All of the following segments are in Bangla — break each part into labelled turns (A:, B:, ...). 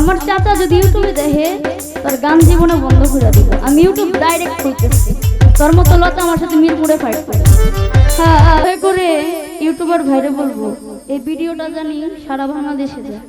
A: আমার চাচা যদি ইউটিউবে দেখে, তার গান জীবনে বন্ধ করে দিব। আমি ইউটিউব ডাইরেক্ট খুলতেছি। তোর মতো লতা আমার সাথে মিরপুরে ফাইট করে। হ্যাঁ করে, ইউটিউবার ভাইরে বলব, এই ভিডিওটা জানি সারা বাংলাদেশে যায়।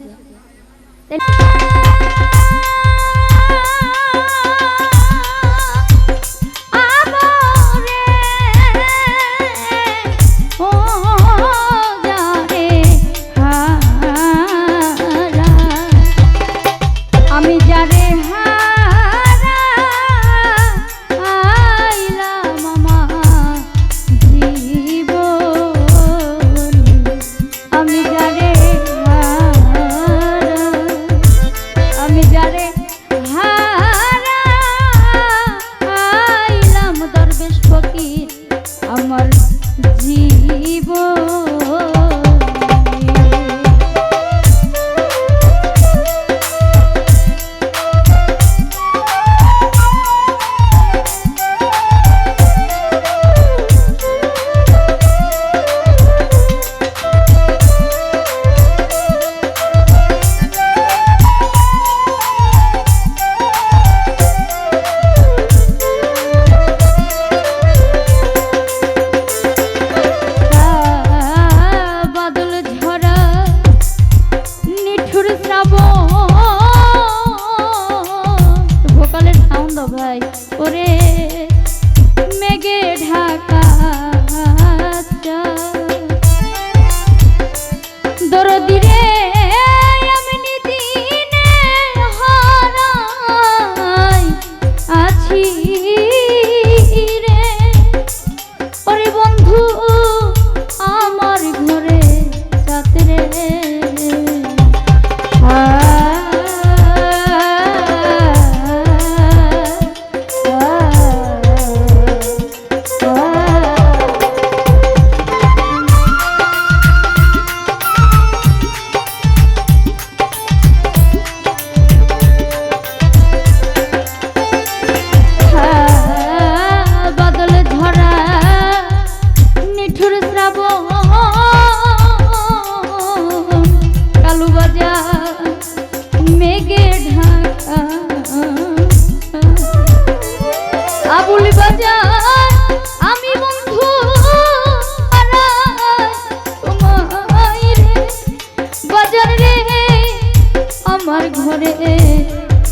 A: আমার ঘরে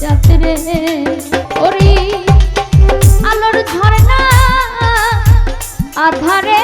A: যাত্রে ওরি আলোর ঝরনা আধারে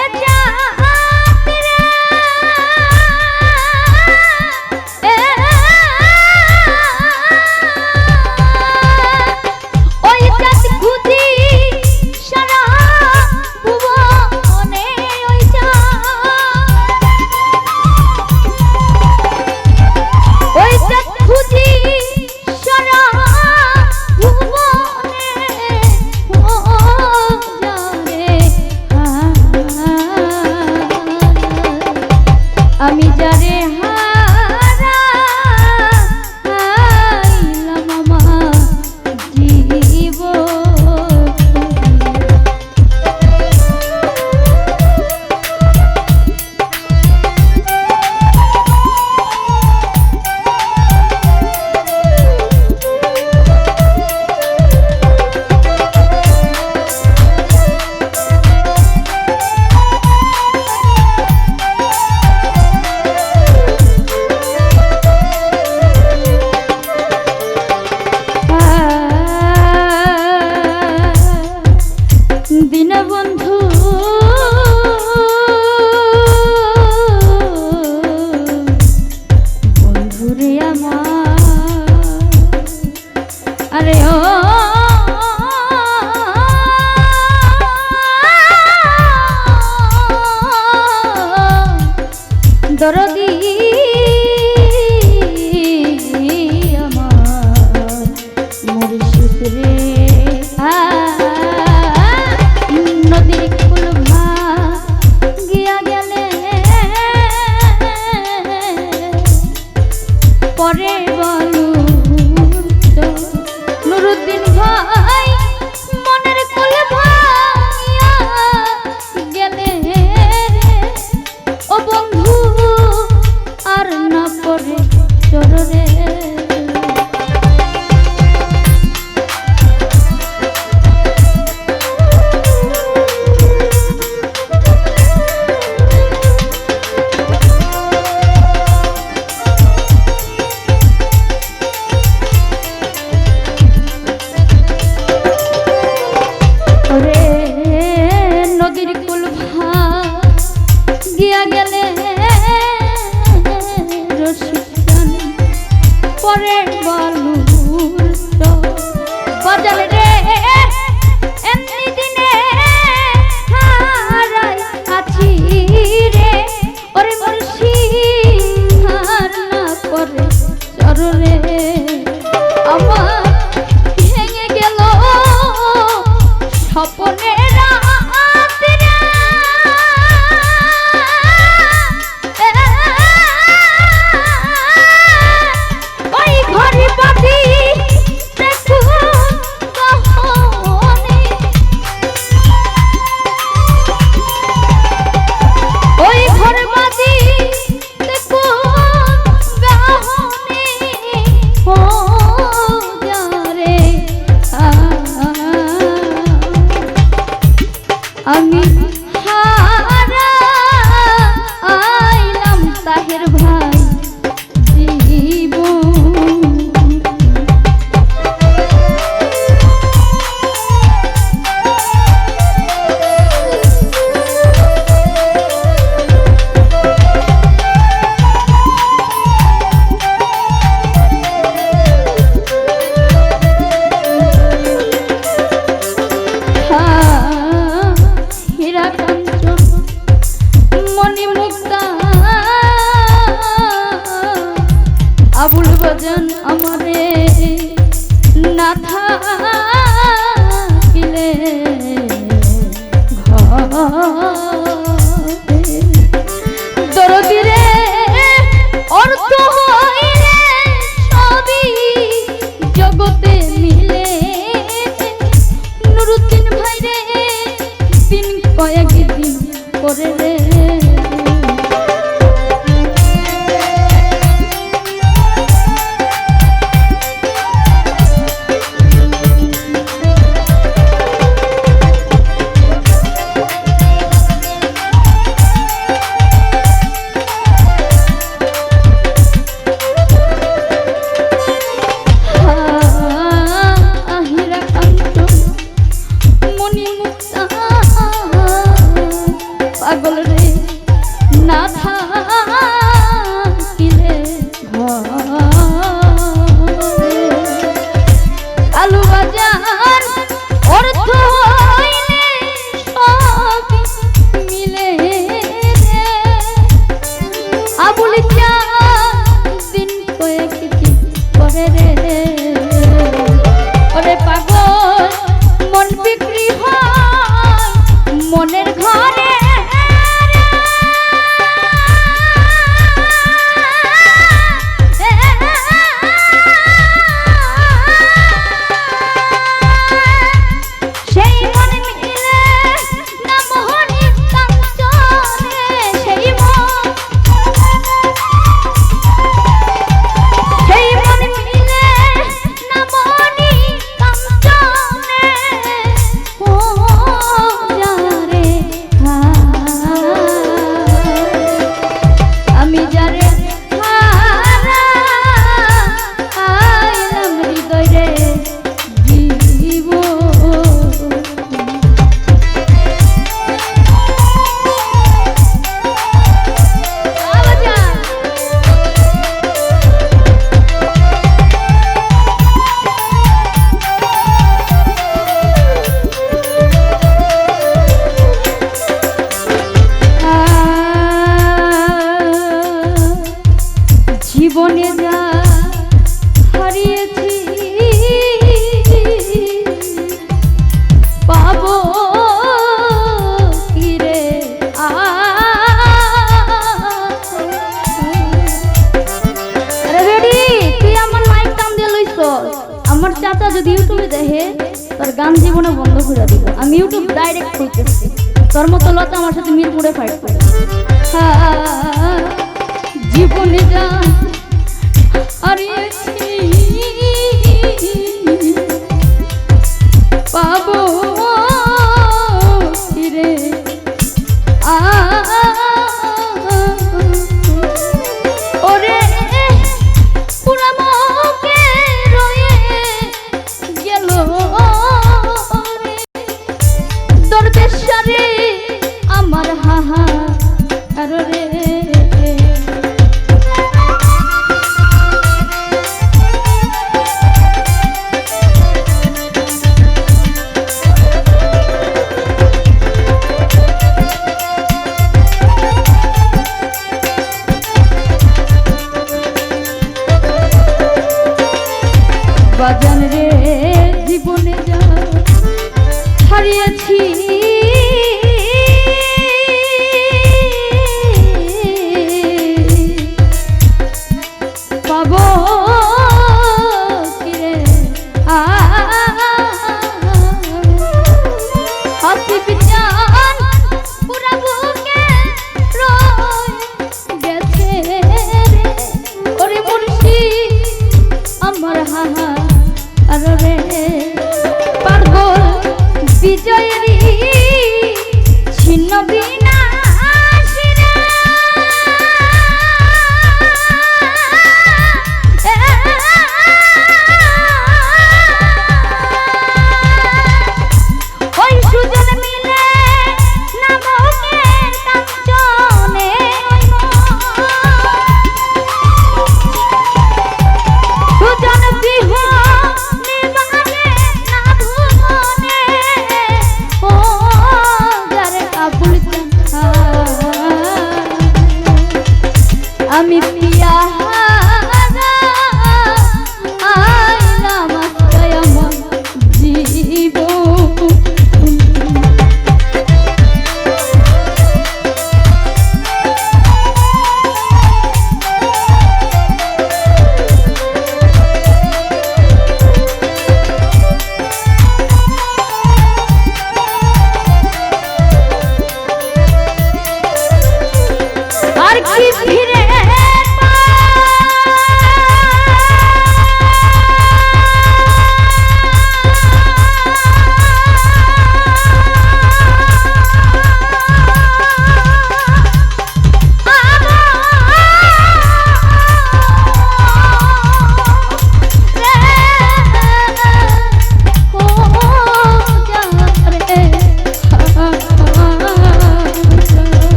A: আমার সাথে মিরপুরে ফাইট করে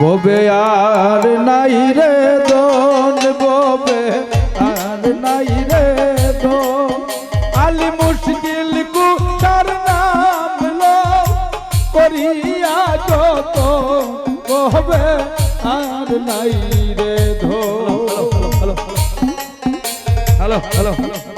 B: ববে আর নাই রে দন ববে আর নাই রে দন আলি মুশকিল কু তার নাম লো করিয়া যত ববে আর নাই রে ধো হ্যালো হ্যালো হ্যালো